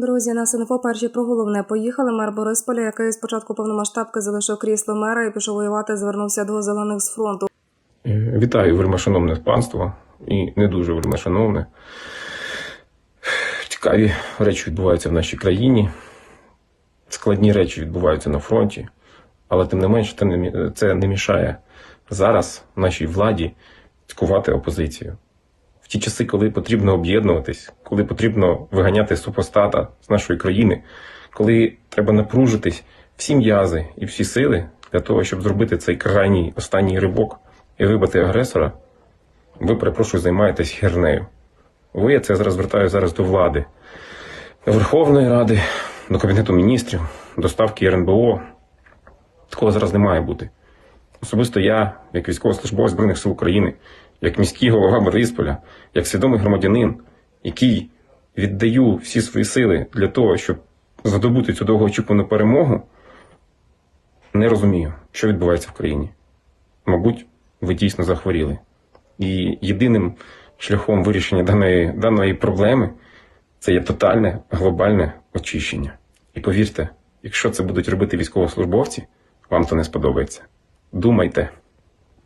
Друзі, на СНФО перші про головне поїхали. Мер Борисполя, який спочатку повномасштабки залишив крісло мера і пішов воювати, звернувся до зелених з фронту. Е, Вітаю, вельмишановне панство і не дуже вельмишановне. Цікаві речі відбуваються в нашій країні. Складні речі відбуваються на фронті, але тим не менше це не мішає зараз нашій владі цькувати опозицію. Ті часи, коли потрібно об'єднуватись, коли потрібно виганяти супостата з нашої країни, коли треба напружитись всі м'язи і всі сили для того, щоб зробити цей крайній останній рибок і вибити агресора, ви, перепрошую, займаєтесь хернею. Ви, я це зараз звертаю зараз до влади, до Верховної Ради, до Кабінету міністрів, до ставки РНБО. Такого зараз не має бути. Особисто я, як військовослужбовець Збройних сил України, як міський голова Борисполя, як свідомий громадянин, який віддаю всі свої сили для того, щоб здобути цю довгоочікувану перемогу, не розумію, що відбувається в країні. Мабуть, ви дійсно захворіли. І єдиним шляхом вирішення даної, даної проблеми це є тотальне глобальне очищення. І повірте, якщо це будуть робити військовослужбовці, вам то не сподобається. Думайте.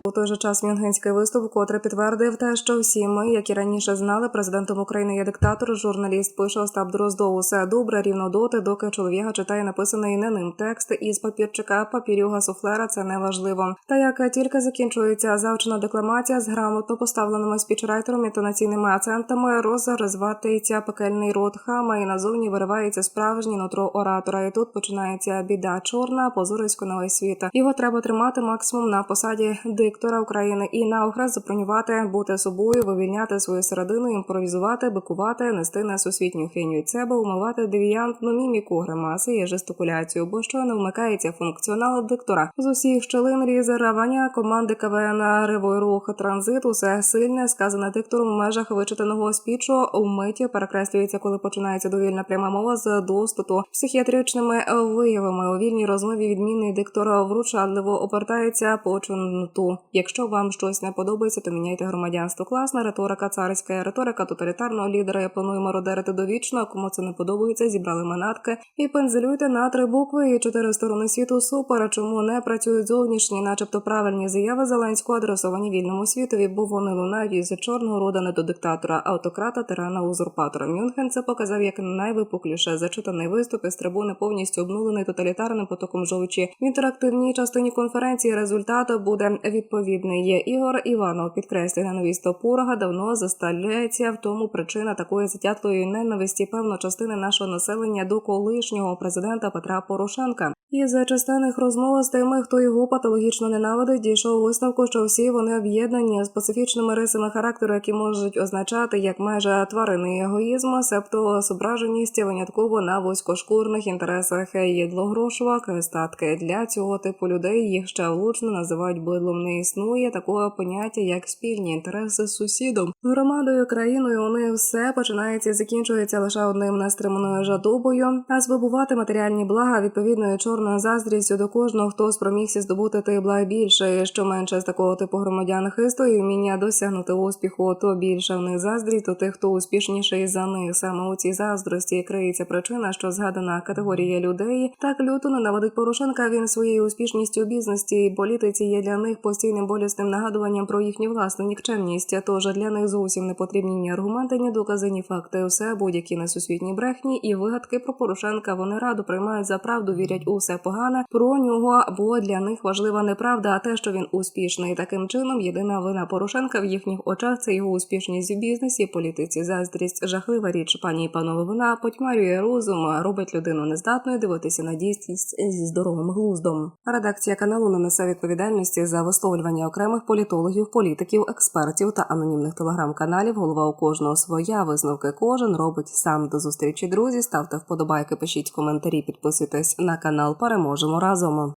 У той же час Мюнхенський виступ вкотре підтвердив те, що всі ми, як і раніше знали, президентом України є диктатор. Журналіст пише Остап Дроздов. Усе добре рівно доти, доки чоловіка читає написаний не ним текст із папірчика, папірюга суфлера. Це не важливо. Та як тільки закінчується завчена декламація з грамотно поставленими спічрайтером інтонаційними акцентами, розрозватується пекельний рот хама і назовні виривається справжнє нутро оратора. І тут починається біда чорна, позорисько на весь світ. Його треба тримати максимум на посаді диктора України і на охрест забронювати, бути собою, вивільняти свою середину, імпровізувати, бикувати, нести несусвітню хріню від себе, умивати девіантну міміку, гримаси і жестикуляцію, бо щойно вмикається функціонал диктора з усіх щелин різеравання команди КВН Ривой рух транзит. Усе сильне сказане диктором в межах вичитаного спічу вмиті перекреслюється, коли починається довільна пряма мова з доступу психіатричними виявами у вільній розмові. Відмінний диктор вручадливо обертається по чунту. Якщо вам щось не подобається, то міняйте громадянство. Класна риторика, царська риторика тоталітарного лідера. Я планую мародерити довічно. а Кому це не подобається, зібрали манатки і пензелюйте на три букви і чотири сторони світу. Супер. Чому не працюють зовнішні, начебто правильні заяви Зеленського адресовані вільному світові, бо вони лунають із чорного рода не до диктатора, автократа, тирана, узурпатора. Мюнхен це показав як найвипукліше зачитаний виступ із трибуни повністю обнулений тоталітарним потоком жовчі. В інтерактивній частині конференції результат буде відповідний. Є Ігор Іванов підкреслює ненависть порога, давно заставляється В тому причина такої затятлої ненависті певно частини нашого населення до колишнього президента Петра Порошенка. І за частинних розмов з тими, хто його патологічно ненавидить, дійшов висновку, що всі вони об'єднані специфічними рисами характеру, які можуть означати як майже тваринний егоїзм, себто зображеність винятково на вузькошкурних інтересах єдлогрошова статки. Для цього типу людей їх ще влучно називають бидлом. Не існує такого поняття, як спільні інтереси з сусідом. Громадою країною у них все починається і закінчується лише одним нестриманою жадобою, а збивувати матеріальні блага відповідною чорною заздрістю до кожного, хто спромігся здобути тих благ більше. І що менше з такого типу громадян хисту і вміння досягнути успіху, то більше в них заздрість, то тих, хто успішніший за них. Саме у цій заздрості криється причина, що згадана категорія людей так люто ненавидить Порошенка. Він своєю успішністю у бізнесі і політиці є для них постійним болісним нагадуванням про їхню власну нікчемність. Тож для них зовсім не потрібні ні аргументи, ні докази, ні факти. Все будь-які несусвітні брехні і вигадки про Порошенка. Вони раду приймають за правду, вірять у все погане про нього, бо для них важлива не правда, а те, що він успішний. Таким чином, єдина вина Порошенка в їхніх очах це його успішність в бізнесі, політиці, заздрість, жахлива річ, пані і панове. Вона потьмарює розум, робить людину нездатною дивитися на дійсність зі здоровим глуздом. Редакція каналу не несе відповідальності за висловлювання окремих політологів, політиків, експертів та анонімних телеграм-каналів. Голова у кожного своя висновки кожен робить сам до зустрічі. Друзі, ставте вподобайки, пишіть коментарі, підписуйтесь на канал. Переможемо разом.